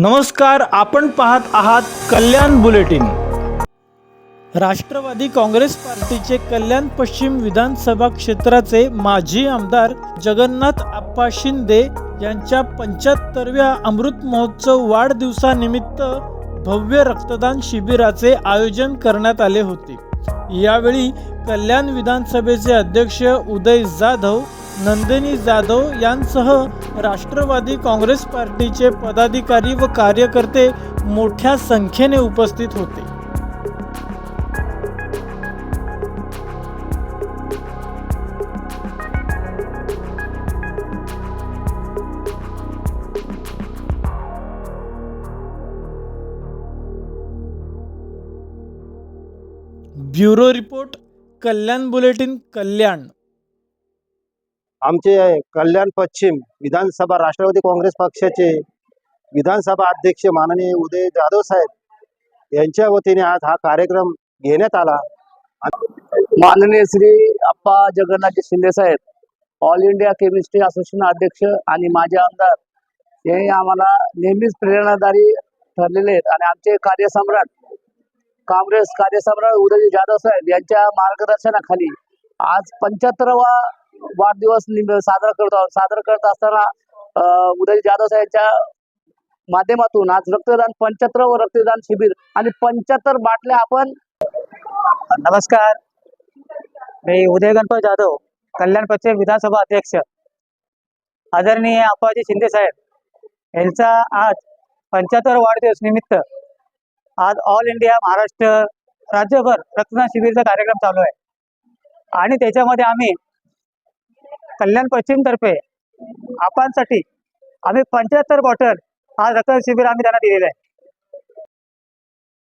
नमस्कार आपण पाहत आहात कल्याण बुलेटिन. राष्ट्रवादी काँग्रेस पार्टीचे कल्याण पश्चिम विधानसभा क्षेत्राचे माजी आमदार जगन्नाथ आप्पा शिंदे यांच्या पंच्याहत्तरव्या अमृत महोत्सव वाढदिवसानिमित्त भव्य रक्तदान शिबिराचे आयोजन करण्यात आले होते. यावेळी कल्याण विधानसभेचे अध्यक्ष उदय जाधव नंदिनी जाधव यांसह राष्ट्रवादी काँग्रेस पार्टीचे पदाधिकारी व कार्यकर्ते मोठ्या संख्येने उपस्थित होते. Bureau report Kalyan bulletin Kalyan. आमचे कल्याण पश्चिम विधानसभा राष्ट्रवादी काँग्रेस पक्षाचे विधानसभा अध्यक्ष माननीय उदय जाधव साहेब यांच्या वतीने आज हा कार्यक्रम घेण्यात आला. माननीय श्री अप्पा जगन्नाथ शिंदे साहेब ऑल इंडिया केमिस्ट्री असोसिएशन अध्यक्ष आणि माझे आमदार हे आम्हाला नेहमीच प्रेरणादारी ठरलेले आहेत. आणि आमचे कार्यसम्राट काँग्रेस कार्यसम्राट उदय जाधव साहेब यांच्या मार्गदर्शनाखाली आज पंच्याहत्तरावा वाढदिवस साजरा करत आहोत. साजरा करत असताना उदय जाधव साहेबच्या माध्यमातून आज रक्तदान पंच्याहत्तर व रक्तदान शिबिर आणि पंच्याहत्तर बाटल्या आपण नमस्कार. मी उदय गणपत जाधव कल्याण पश्चिम विधानसभा अध्यक्ष. आदरणीय अप्पाजी शिंदे साहेब यांचा आज पंच्याहत्तर वाढदिवस निमित्त आज ऑल इंडिया महाराष्ट्र राज्यभर रक्तदान शिबिरचा कार्यक्रम चालू आहे. आणि त्याच्यामध्ये आम्ही कल्याण पश्चिम तर्फे आपांसाठी आम्ही पंच्याहत्तर बॉटल हा रक्तदान शिबिर आम्ही त्यांना दिलेलं आहे.